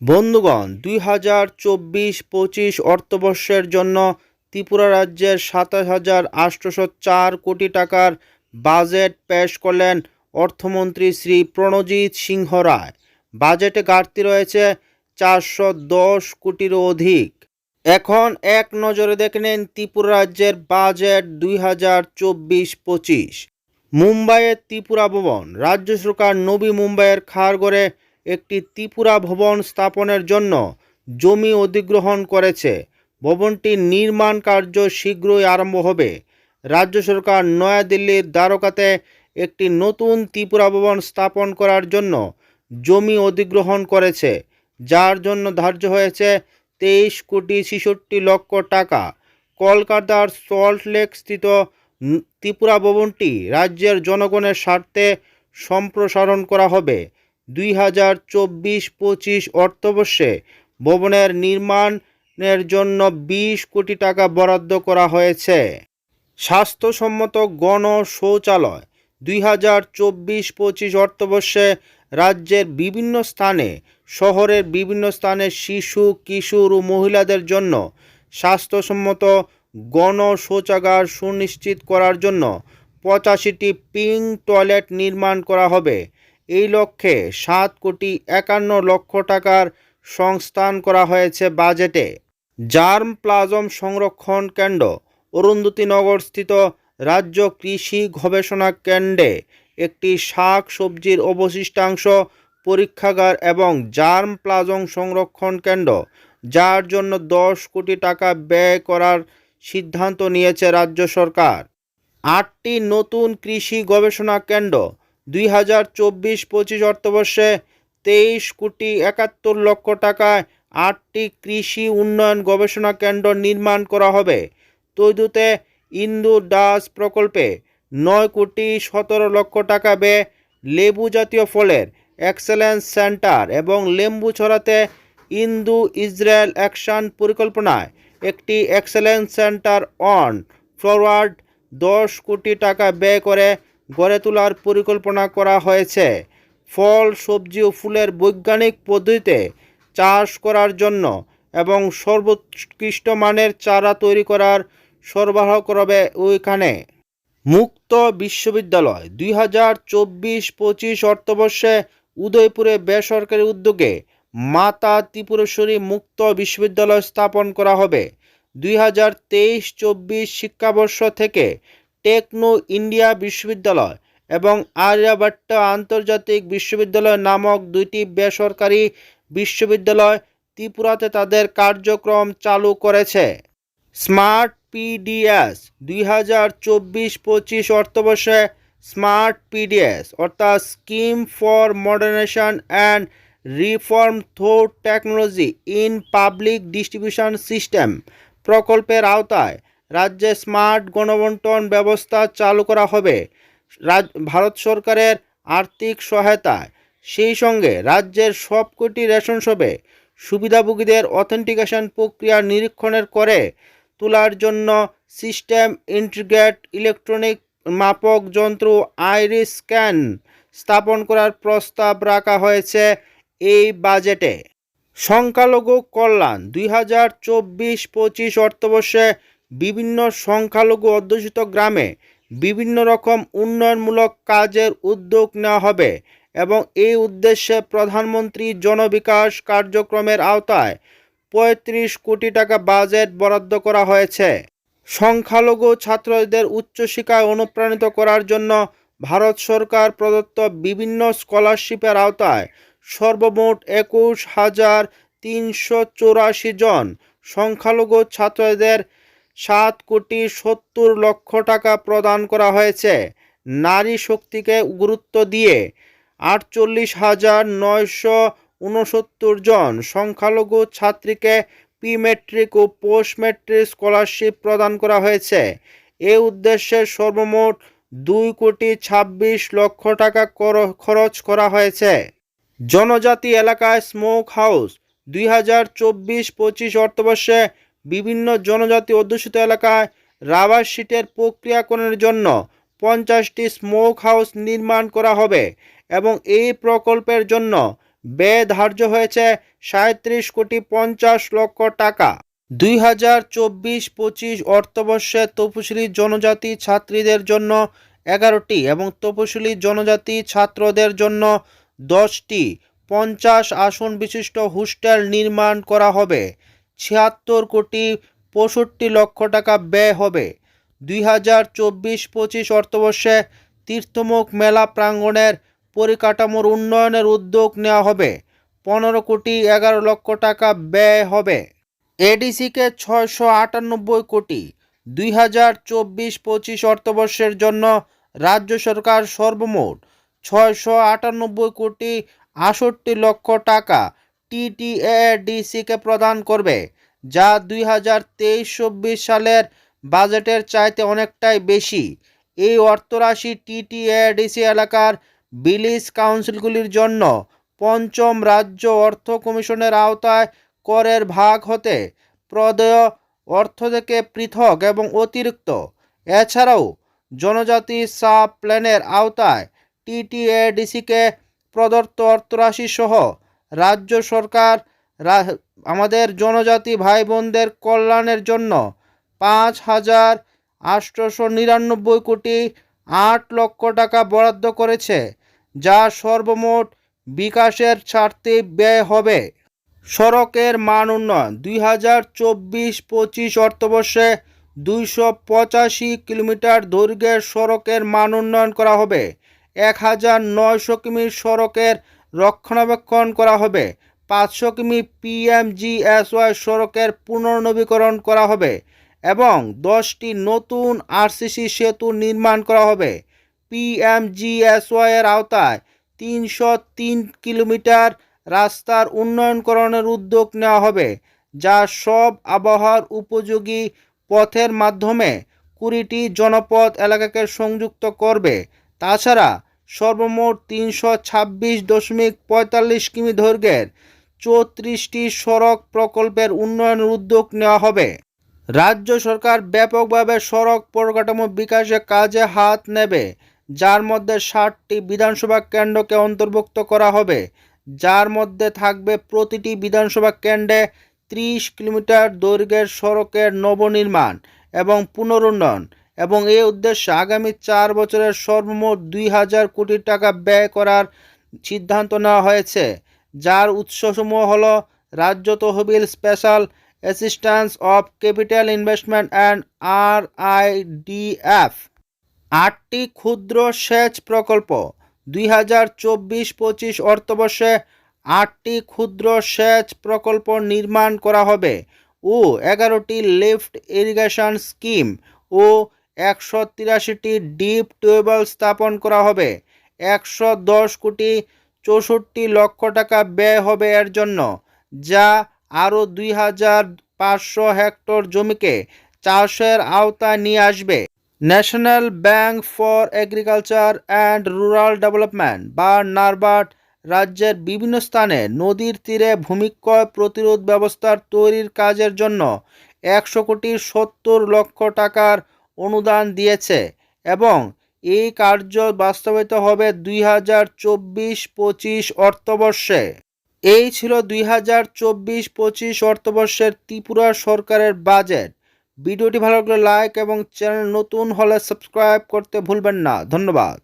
বন্ধুগণ, দুই হাজার চব্বিশ পঁচিশ অর্থবর্ষের জন্য ত্রিপুরা রাজ্যের সাতাশ হাজার আটশোশো চার কোটি টাকার বাজেট পেশ করলেন অর্থমন্ত্রী শ্রী প্রণজিৎ সিংহ রায়। বাজেটে ঘাটতি রয়েছে চারশো দশ কোটিরও অধিক। এখন এক নজরে দেখে নিন ত্রিপুরা রাজ্যের বাজেট দুই হাজার চব্বিশ পঁচিশ। মুম্বাইয়ের ত্রিপুরা ভবন, রাজ্য সরকার নবী মুম্বাইয়ের খারগড়ে একটি ত্রিপুরা ভবন স্থাপনের জন্য জমি অধিগ্রহণ করেছে। ভবনটির নির্মাণ কার্য শীঘ্রই আরম্ভ হবে। রাজ্য সরকার নয়াদিল্লির দ্বারকাতে একটি নতুন ত্রিপুরা ভবন স্থাপন করার জন্য জমি অধিগ্রহণ করেছে, যার জন্য ধার্য হয়েছে তেইশ কোটি ছেষট্টি লক্ষ টাকা। কলকাতার সল্টলেক স্থিত ত্রিপুরা ভবনটি রাজ্যের জনগণের স্বার্থে সম্প্রসারণ করা হবে। দুই হাজার চব্বিশ পঁচিশ অর্থবর্ষে ভবনের নির্মাণের জন্য বিশ কোটি টাকা বরাদ্দ করা হয়েছে। স্বাস্থ্যসম্মত গণ শৌচালয় দুই হাজার চব্বিশ পঁচিশ অর্থবর্ষে রাজ্যের বিভিন্ন স্থানে, শহরের বিভিন্ন স্থানে শিশু, কিশোর ও মহিলাদের জন্য স্বাস্থ্যসম্মত গণ শৌচাগার সুনিশ্চিত করার জন্য পঁচাশিটি পিঙ্ক টয়লেট নির্মাণ করা হবে। এই লক্ষ্যে সাত কোটি একান্ন লক্ষ টাকার সংস্থান করা হয়েছে বাজেটে। জার্ম প্লাজম সংরক্ষণ কেন্দ্র, অরুন্ধতিনগর স্থিত রাজ্য কৃষি গবেষণা কেন্দ্রে একটি শাক সবজির অবশিষ্টাংশ পরীক্ষাগার এবং জার্ম প্লাজম সংরক্ষণ কেন্দ্র, যার জন্য দশ কোটি টাকা ব্যয় করার সিদ্ধান্ত নিয়েছে রাজ্য সরকার। আটটি নতুন কৃষি গবেষণা কেন্দ্র দুই হাজার চব্বিশ পঁচিশ অর্থবর্ষে তেইশ কোটি একাত্তর লক্ষ টাকায় আটটি কৃষি উন্নয়ন গবেষণা কেন্দ্র নির্মাণ করা হবে। তৈদুতে ইন্দু দাস প্রকল্পে নয় কোটি সতেরো লক্ষ টাকা ব্যয়ে লেবু জাতীয় ফলের এক্সেলেন্স সেন্টার এবং লেম্বু ছড়াতে ইন্দু ইসরায়েল অ্যাকশন পরিকল্পনায় একটি এক্সেলেন্স সেন্টার অন ফরওয়ার্ড দশ কোটি টাকা ব্যয় করে গড়ে তোলার পরিকল্পনা করা হয়েছে। ফল, সবজি ও ফুলের বৈজ্ঞানিক পদ্ধতিতে চাষ করার জন্য এবং সর্বোৎকৃষ্ট মানের চারা তৈরি করার সরবরাহ করবে ওইখানে। মুক্ত বিশ্ববিদ্যালয় দুই হাজার চব্বিশ পঁচিশ অর্থবর্ষে উদয়পুরে বেসরকারি উদ্যোগে মাতা ত্রিপুরেশ্বরী মুক্ত বিশ্ববিদ্যালয় স্থাপন করা হবে। দুই হাজার তেইশ চব্বিশ শিক্ষাবর্ষ থেকে টেকনো ইন্ডিয়া বিশ্ববিদ্যালয় এবং আর্যভট্ট আন্তর্জাতিক বিশ্ববিদ্যালয় নামক দুইটি বেসরকারি বিশ্ববিদ্যালয় ত্রিপুরাতে তাদের কার্যক্রম চালু করেছে। স্মার্ট পিডিএস দুই হাজার চব্বিশ পঁচিশ অর্থবর্ষে স্মার্ট পিডিএস অর্থাৎ scheme for modernisation and reform through technology in public distribution system প্রকল্পের আওতায় রাজ্যে স্মার্ট গণবন্টন ব্যবস্থা চালু করা হবে। ভারত সরকারের আর্থিক সহায়তায়। সেই সঙ্গে রাজ্যের সবকটি রেশন শপে সুবিধাভোগীদের অথেন্টিকেশন প্রক্রিয়া নিরীক্ষণের করে তোলার জন্য সিস্টেম ইন্টিগ্রেট ইলেকট্রনিক মাপক যন্ত্র আইরিস স্ক্যান স্থাপন করার প্রস্তাব রাখা হয়েছে এই বাজেটে। সংখ্যালঘু কল্যাণ দুই হাজার চব্বিশ পঁচিশ অর্থবর্ষে বিভিন্ন সংখ্যালঘু অধ্যুষিত গ্রামে বিভিন্ন রকম উন্নয়নমূলক কাজের উদ্যোগ নেওয়া হবে এবং এই উদ্দেশ্যে প্রধানমন্ত্রী জনবিকাশ কার্যক্রমের আওতায় পঁয়ত্রিশ কোটি টাকা বাজেট বরাদ্দ করা হয়েছে। সংখ্যালঘু ছাত্রদের উচ্চশিক্ষায় অনুপ্রাণিত করার জন্য ভারত সরকার প্রদত্ত বিভিন্ন স্কলারশিপের আওতায় সর্বমোট একুশ হাজার তিনশো চৌরাশি জন সংখ্যালঘু ছাত্রদের সাত কোটি সত্তর লক্ষ টাকা প্রদান করা হয়েছে। নারী শক্তিকে গুরুত্ব দিয়ে আটচল্লিশ হাজার নয়শো উনসত্তর জন সংখ্যালঘু ছাত্রীকে প্রি মেট্রিক ও পোস্ট মেট্রিক স্কলারশিপ প্রদান করা হয়েছে। এ উদ্দেশ্যে সর্বমোট দুই কোটি ছাব্বিশ লক্ষ টাকা খরচ করা হয়েছে। জনজাতি এলাকায় স্মোক হাউস দুই হাজার চব্বিশ পঁচিশ অর্থবর্ষে বিভিন্ন জনজাতি অধ্যুষিত এলাকায় রাবার শিটের প্রক্রিয়াকরণের জন্য পঞ্চাশটি স্মোক হাউস নির্মাণ করা হবে এবং এই প্রকল্পের জন্য ব্যয় ধার্য হয়েছে সাঁত্রিশ কোটি পঞ্চাশ লক্ষ টাকা। দুই হাজার চব্বিশ পঁচিশ অর্থবর্ষে তপশিলি জনজাতি ছাত্রীদের জন্য এগারোটি এবং তপশিলি জনজাতি ছাত্রদের জন্য দশটি পঞ্চাশ আসন বিশিষ্ট হোস্টেল নির্মাণ করা হবে। ছিয়াত্তর কোটি পঁয়ষট্টি লক্ষ টাকা ব্যয় হবে। দুই হাজার চব্বিশ পঁচিশ অর্থবর্ষে তীর্থমুখ মেলা প্রাঙ্গণের পরিকাঠামোর উন্নয়নের উদ্যোগ নেওয়া হবে। পনেরো কোটি এগারো লক্ষ টাকা ব্যয় হবে। এডিসিকে ছয়শো আটানব্বই কোটি দুই হাজার চব্বিশ পঁচিশ অর্থবর্ষের জন্য রাজ্য সরকার সর্বমোট ছয়শো আটানব্বই কোটি আষট্টি লক্ষ টাকা টিটিএডিসিকে প্রদান করবে, যা দুই হাজার তেইশ চব্বিশ সালের বাজেটের চাইতে অনেকটাই বেশি। এই অর্থরাশি টিটিএডিসি এলাকার বিলিজ কাউন্সিলগুলির জন্য পঞ্চম রাজ্য অর্থ কমিশনের আওতায় করের ভাগ হতে প্রদেয় অর্থ থেকে পৃথক এবং অতিরিক্ত। এছাড়াও জনজাতি সাব প্ল্যানের আওতায় টিটিএডিসিকে প্রদত্ত অর্থরাশি সহ রাজ্য সরকার আমাদের জনজাতি ভাই বোনদের কল্যাণের জন্য পাঁচ হাজার আটশোশো নিরানব্বই কোটি আট লক্ষ টাকা বরাদ্দ করেছে, যা সর্বমোট বিকাশের স্বার্থে ব্যয় হবে। সড়কের মান উন্নয়ন, দুই হাজার চব্বিশ পঁচিশ অর্থবর্ষে দুইশো পঁচাশি কিলোমিটার দৈর্ঘ্যের সড়কের মান উন্নয়ন করা হবে। এক হাজার নয়শো কিমি সড়কের রক্ষণাবেক্ষণ করা হবে। পাঁচশো কিমি পিএমজিএসওয়াই সড়কের পুনর্নবীকরণ করা হবে এবং দশটি নতুন আরসিসি সেতু নির্মাণ করা হবে। পিএমজিএসওয়াই এর আওতায় তিনশো তিন কিলোমিটার রাস্তার উন্নয়নকরণের উদ্যোগ নেওয়া হবে, যা সব আবহাওয়ার উপযোগী পথের মাধ্যমে কুড়িটি জনপদ এলাকাকে সংযুক্ত করবে। তাছাড়া সর্বমোট তিনশো ছাব্বিশ দশমিক পঁয়তাল্লিশ কিমি দৈর্ঘ্যের চৌত্রিশটি সড়ক প্রকল্পের উন্নয়নের উদ্যোগ নেওয়া হবে। রাজ্য সরকার ব্যাপকভাবে সড়ক পরিকাঠামো বিকাশে কাজে হাত নেবে, যার মধ্যে ষাটটি বিধানসভা কেন্দ্রকে অন্তর্ভুক্ত করা হবে। যার মধ্যে থাকবে প্রতিটি বিধানসভা কেন্দ্রে ত্রিশ কিলোমিটার দৈর্ঘ্যের সড়কের নবনির্মাণ এবং পুনরুন্নয়ন এবং এই উদ্দেশ্যে আগামী চার বছরের সর্বমোট দুই হাজার কোটি টাকা ব্যয় করার সিদ্ধান্ত নেওয়া হয়েছে, যার উৎসসমূহ হল রাজ্য তহবিল special assistance of capital investment and R I D F আটটি ক্ষুদ্র সেচ প্রকল্প, দুই হাজার চব্বিশ পঁচিশ অর্থবর্ষে আটটি ক্ষুদ্র সেচ প্রকল্প নির্মাণ করা হবে ও এগারোটি লিফট ইরিগেশন স্কিম ও একশো তিরাশিটি ডিপ টিউবওয়েল স্থাপন করা হবে। একশো দশ কোটি চৌষট্টি লক্ষ টাকা ব্যয় হবে এর জন্য, যা আরও দুই হাজার পাঁচশো হেক্টর জমিকে চাষের আওতায় নিয়ে আসবে। National bank for agriculture and rural development, বা নারবার্ড রাজ্যের বিভিন্ন স্থানে নদীর তীরে ভূমিক্ষয় প্রতিরোধ ব্যবস্থার তৈরির কাজের জন্য একশো কোটি সত্তর লক্ষ টাকার অনুদান দিয়েছে এবং এই কার্য বাস্তবায়িত হবে দুই হাজার চব্বিশ পঁচিশ অর্থবর্ষে। এই ছিল দুই হাজার চব্বিশ পঁচিশ অর্থবর্ষের ত্রিপুরা সরকারের বাজেট। ভিডিওটি ভালো লাগলে লাইক এবং চ্যানেল নতুন হলে সাবস্ক্রাইব করতে ভুলবেন না। ধন্যবাদ।